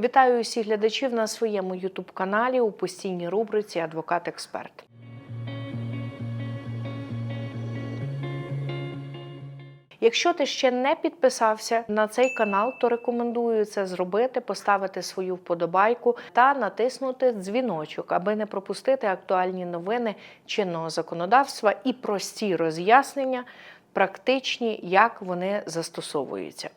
Вітаю усіх глядачів на своєму ютуб-каналі у постійній рубриці Адвокат-експерт. Якщо ти ще не підписався на цей канал, то рекомендую це зробити, поставити свою вподобайку та натиснути дзвіночок, аби не пропустити актуальні новини чинного законодавства і прості роз'яснення, практичні, як вони застосовуються.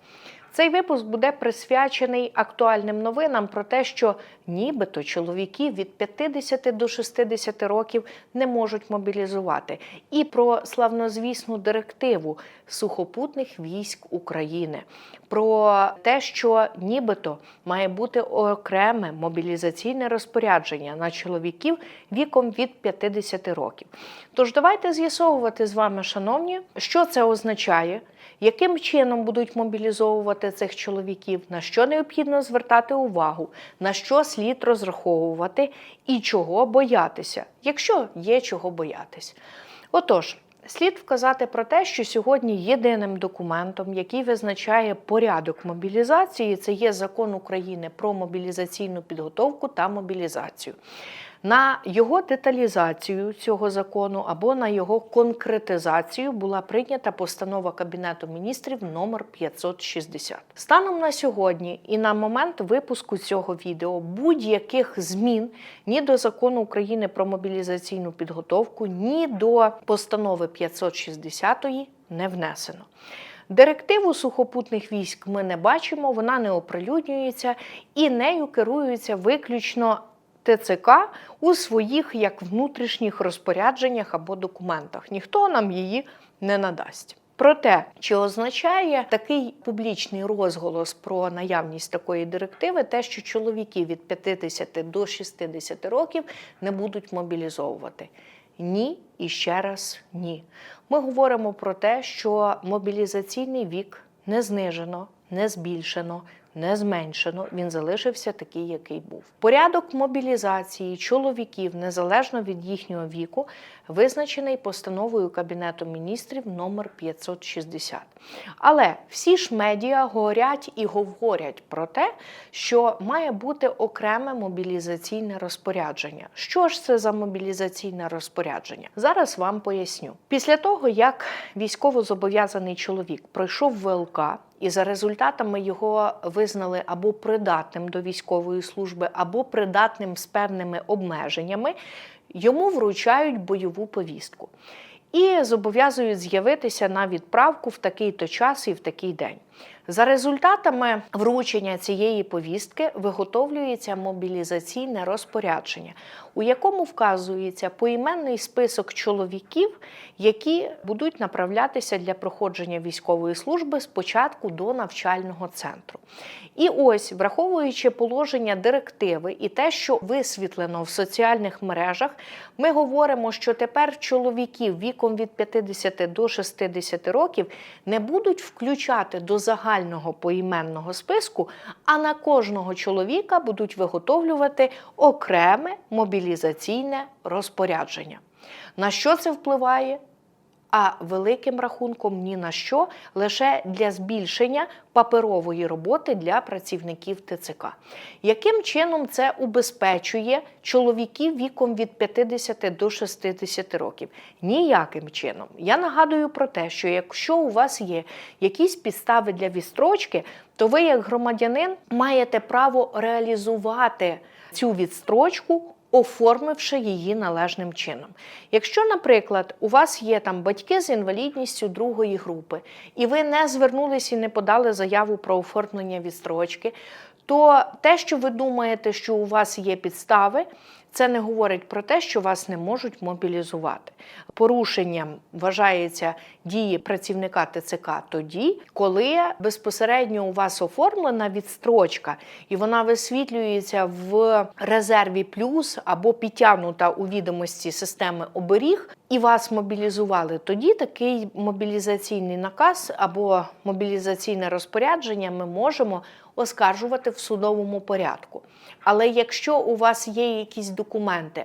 Цей випуск буде присвячений актуальним новинам про те, що нібито чоловіки від 50 до 60 років не можуть мобілізувати, і про славнозвісну директиву сухопутних військ України, про те, що нібито має бути окреме мобілізаційне розпорядження на чоловіків віком від 50 років. Тож давайте з'ясовувати з вами, шановні, що це означає яким чином будуть мобілізовувати цих чоловіків, на що необхідно звертати увагу, на що слід розраховувати і чого боятися, якщо є чого боятись. Отож. Слід вказати про те, що сьогодні єдиним документом, який визначає порядок мобілізації, це є закон України про мобілізаційну підготовку та мобілізацію. На його деталізацію цього закону або на його конкретизацію була прийнята постанова Кабінету міністрів номер 560. Станом на сьогодні і на момент випуску цього відео будь-яких змін ні до закону України про мобілізаційну підготовку, ні до постанови 560 не внесено. Директиву сухопутних військ ми не бачимо, вона не оприлюднюється і нею керуються виключно ТЦК у своїх як внутрішніх розпорядженнях або документах. Ніхто нам її не надасть. Проте, чи означає такий публічний розголос про наявність такої директиви, те, що чоловіки від 50 до 60 років не будуть мобілізовувати? Ні і ще раз ні. Ми говоримо про те, що мобілізаційний вік не знижено, не збільшено, не зменшено. Він залишився такий, який був. Порядок мобілізації чоловіків незалежно від їхнього віку визначений постановою Кабінету міністрів номер 560. Але всі ж медіа говорять і говорять про те, що має бути окреме мобілізаційне розпорядження. Що ж це за мобілізаційне розпорядження? Зараз вам поясню. Після того, як військовозобов'язаний чоловік пройшов ВЛК, і за результатами його визнали або придатним до військової служби, або придатним з певними обмеженнями, йому вручають бойову повістку і зобов'язують з'явитися на відправку в такий-то час і в такий день. За результатами вручення цієї повістки виготовлюється мобілізаційне розпорядження, у якому вказується поіменний список чоловіків, які будуть направлятися для проходження військової служби спочатку до навчального центру. І ось, враховуючи положення директиви і те, що висвітлено в соціальних мережах, ми говоримо, що тепер чоловіків віком від 50 до 60 років не будуть включати до загального поіменного списку, а на кожного чоловіка будуть виготовлювати окреме мобілізаційне розпорядження. На що це впливає? А великим рахунком ні на що лише для збільшення паперової роботи для працівників ТЦК. Яким чином це убезпечує чоловіків віком від 50 до 60 років? Ніяким чином. Я нагадую про те, що якщо у вас є якісь підстави для відстрочки, то ви, як громадянин, маєте право реалізувати цю відстрочку оформивши її належним чином. Якщо, наприклад, у вас є там батьки з інвалідністю другої групи, і ви не звернулися і не подали заяву про оформлення відстрочки, то те, що ви думаєте, що у вас є підстави, це не говорить про те, що вас не можуть мобілізувати. Порушенням вважається дії працівника ТЦК тоді, коли безпосередньо у вас оформлена відстрочка, і вона висвітлюється в резерві плюс або підтягнута у відомості системи оберіг, і вас мобілізували. Тоді такий мобілізаційний наказ або мобілізаційне розпорядження ми можемо оскаржувати в судовому порядку. Але якщо у вас є якісь документи,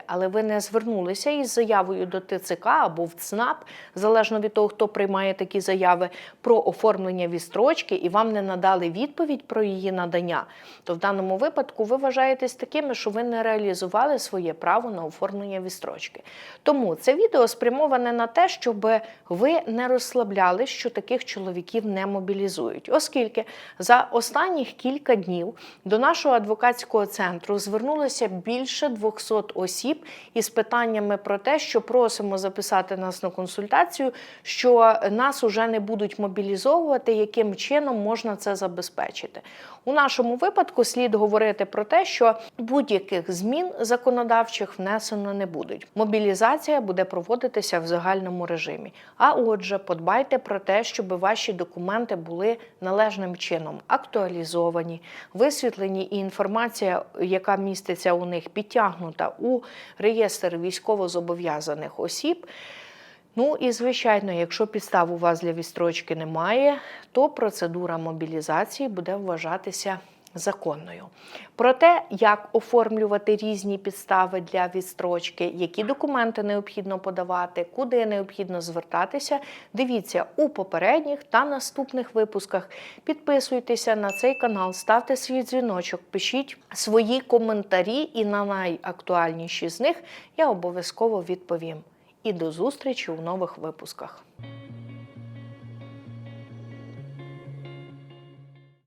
але ви не звернулися із заявою до ТЦК або в ЦНАП, залежно від того, хто приймає такі заяви про оформлення відстрочки, і вам не надали відповідь про її надання, то в даному випадку ви вважаєтесь такими, що ви не реалізували своє право на оформлення відстрочки. Тому це відео спрямоване на те, щоб ви не розслабляли, що таких чоловіків не мобілізують, оскільки за останніх кілька днів до нашого адвокатського центру звернулося більше 200 осіб із питаннями про те, що просимо записати нас на консультацію, що нас уже не будуть мобілізовувати, яким чином можна це забезпечити. У нашому випадку слід говорити про те, що будь-яких змін законодавчих внесено не будуть. Мобілізація буде проводитися в загальному режимі. А отже, подбайте про те, щоб ваші документи були належним чином актуалізовані, висвітлені і інформація, яка міститься у них, підтягнута у реєстр військовозобов'язаних осіб. Ну і звичайно, якщо підстав у вас для відстрочки немає, то процедура мобілізації буде вважатися законною. Про те, як оформлювати різні підстави для відстрочки, які документи необхідно подавати, куди необхідно звертатися, дивіться у попередніх та наступних випусках. Підписуйтеся на цей канал, ставте свій дзвіночок, пишіть свої коментарі, і на найактуальніші з них я обов'язково відповім. І до зустрічі у нових випусках.